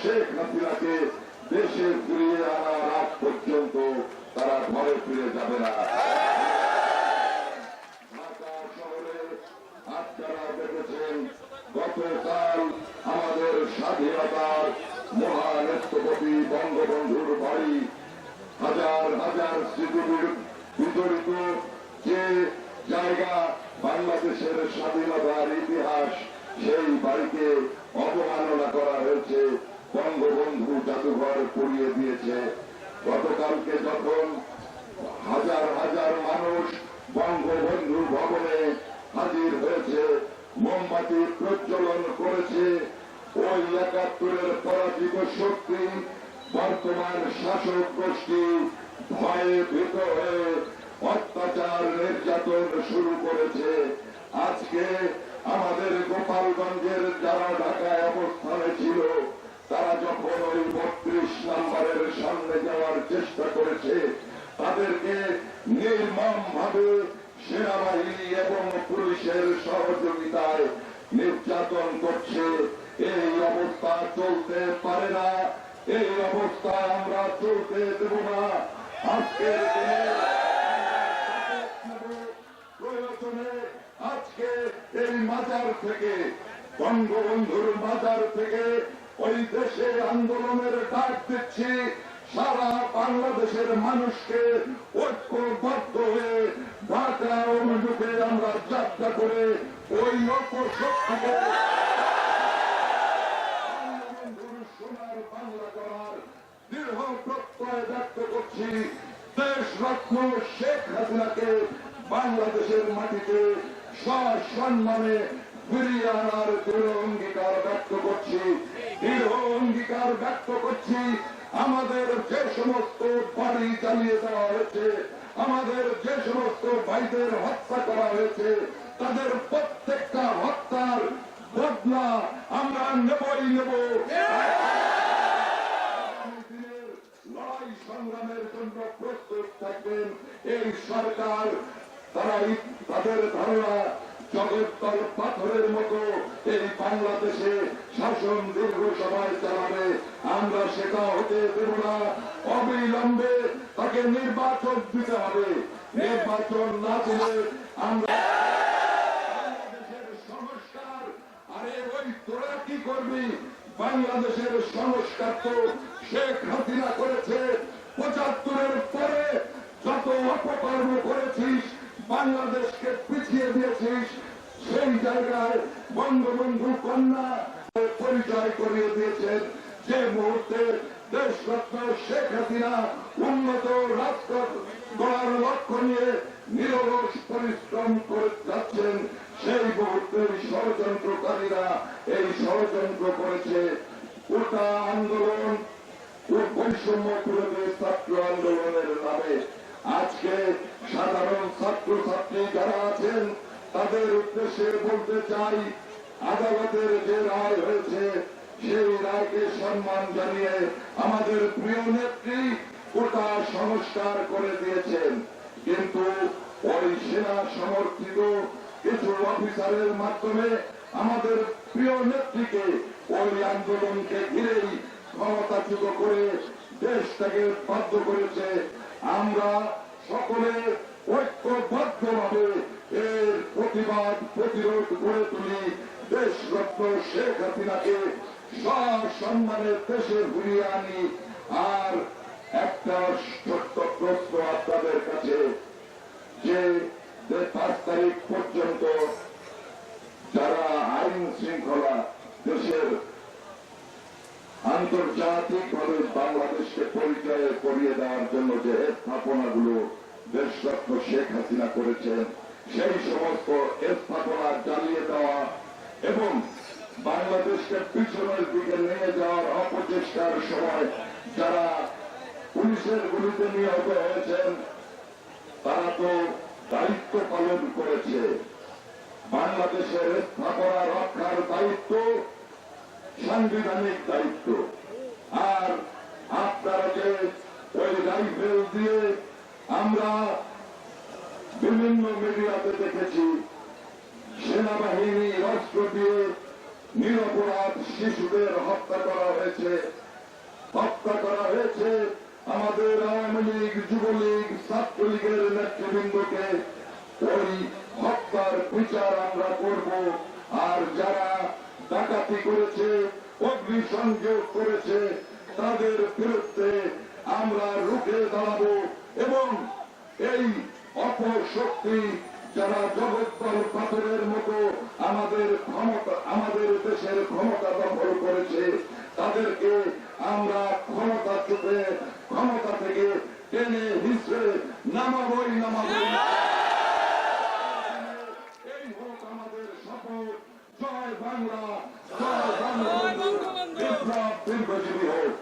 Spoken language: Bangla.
শেখ হাসিনাকে দেশে ফিরিয়ে আনার আগ পর্যন্ত তারা ঘরে ফিরে যাবে না। গতকাল আমাদের স্বাধীনতার মহান বঙ্গবন্ধুর বাড়ি হাজার হাজার শিশুগুলির বিতরিত যে জায়গা বাংলাদেশের স্বাধীনতার ইতিহাস সেই বাড়িকে অবমাননা করা হয়েছে। বঙ্গবন্ধু জাদুঘর পুড়িয়ে দিয়েছে। গতকালকে যখন হাজার হাজার মানুষ বঙ্গবন্ধু ভবনে হাজির হয়েছে, মোমবাতি প্রজ্বলন করেছে, ওই একাত্তরের পরাজিত শক্তি বর্তমান শাসক গোষ্ঠী ভয়ে ভীত হয়ে অত্যাচার নির্যাতন শুরু করেছে। আজকে আমাদের গোপালগঞ্জের যারা ঢাকায় অবস্থানে ছিল, তারা যখন ওই বত্রিশ নম্বরের সামনে যাওয়ার চেষ্টা করেছে, তাদেরকে নির্মম ভাবে সেনাবাহিনী এবং পুলিশের সহযোগিতায় নির্যাতন করছে। এই অবস্থা চলতে পারে না, এই অবস্থা আমরা চলতে দেব না। আজকের দিনে প্রয়োজনে আজকে এই মাজার থেকে, বঙ্গবন্ধুর মাজার থেকে ওই দেশে আন্দোলনের ডাক দিচ্ছি, সারা বাংলাদেশের মানুষকে ঐক্যবদ্ধ হয়ে ঢাকা অনুযোগে আমরা যাত্রা করে ওই রত্ন শেখ হাসিনাকে বাংলাদেশের মাটিতে সসম্মানে আমাদের যে সমস্ত বাড়ি চালিয়ে দেওয়া হয়েছে, আমাদের যে সমস্ত ভাইদের হত্যা করা হয়েছে, তাদের প্রত্যেকটা হত্যার বদলা আমরা নেবই নেব। প্রস্তুত থাকবেন। এই সরকার তারা তাদের ধারণা। জগৎতল পাথরের মতো এই বাংলাদেশে শাসন দীর্ঘ সময় চালাবে। আমরা সেটা হতে দেব না। অবিলম্বে তাকে নির্বাচন দিতে হবে। নির্বাচন না দিলে আমরা বাংলাদেশের সংস্কার, আরে ওই তোরা কি করবি? বাংলাদেশের সংস্কার তো শেখ হাসিনা করেছে। পঁচাত্তরের পরে যত অপকর্ম করেছিস বাংলাদেশকে পরিচয় করিয়ে দিয়েছেন যে মুহূর্তে দেশরত্ন শেখ হাসিনা উন্নত রাজপথ গড়ার লক্ষ্য নিয়ে নিরলস পরিশ্রম করে যাচ্ছেন, সেই মুহূর্তে ষড়যন্ত্রকারীরা এই ষড়যন্ত্র করেছে। গোটা আন্দোলন ও বৈষম্য বিরোধী ছাত্র আন্দোলনের নামে। আজকে সাধারণ ছাত্র ছাত্রী যারা আছেন, তাদের উদ্দেশ্যে বলতে চাই, আদালতের যে রায় হয়েছে সেই রায়কে সম্মান জানিয়ে আমাদের প্রিয় নেত্রী গোটা সংস্কার করে দিয়েছেন। কিন্তু ওই সেনা সমর্থিত কিছু অফিসারের মাধ্যমে আমাদের প্রিয় নেত্রীকে ওই আন্দোলনকে ঘিরেই ক্ষমতাচ্যুত করে দেশটাকে বাধ্য করেছে। আমরা সকলে ঐক্যবদ্ধভাবে এর প্রতিবাদ, প্রতিরোধ গড়ে তুলি। দেশরত্ন শেখ হাসিনাকে সসম্মানে দেশে ঘুরিয়ে আনি, আর একটা ছোট্ট প্রশ্ন আপনাদের কাছে, যে পাঁচ তারিখ পর্যন্ত যারা আইন শৃঙ্খলা দেশের আন্তর্জাতিক ভাবে বাংলাদেশকে পরিচয় করিয়ে দেওয়ার জন্য যে স্থাপনাগুলো দেশরত্ন শেখ হাসিনা করেছেন, সেই সমস্ত স্থাপনা জ্বালিয়ে দেওয়া এবং বাংলাদেশকে পিছনের দিকে নিয়ে যাওয়ার অপচেষ্টার সময় যারা পুলিশের গুলিতে নিহত হয়েছেন, তারা তো দায়িত্ব পালন করেছে। বাংলাদেশের স্থাপনা রক্ষার দায়িত্ব, সাংবিধানিক দায়িত্ব। আর আপনারা ওই রাইফেল দিয়ে আমরা বিভিন্ন মিডিয়াতে দেখেছি, সেনাবাহিনী অস্ত্র দিয়ে নিরপরাধ শিশুদের হত্যা করা হয়েছে। হত্যা করা হয়েছে আমাদের আওয়ামী লীগ, যুবলীগ, ছাত্রলীগের নেতৃবৃন্দকে। ওই হত্যার বিচার আমরা করব। আর যারা ডাকাতি করেছে, অগ্নিসংযোগ করেছে, তাদের বিরুদ্ধে আমরা রুখে দাঁড়াবো এবং এই অপশক্তি যারা জগৎদল পাথরের আমাদের ক্ষমতা, আমাদের দেশের ক্ষমতা দখল করেছে। তাদেরকে আমরা ক্ষমতা চুপে ক্ষমতা থেকে টেনে হিসেবে নামাবই নামাবই।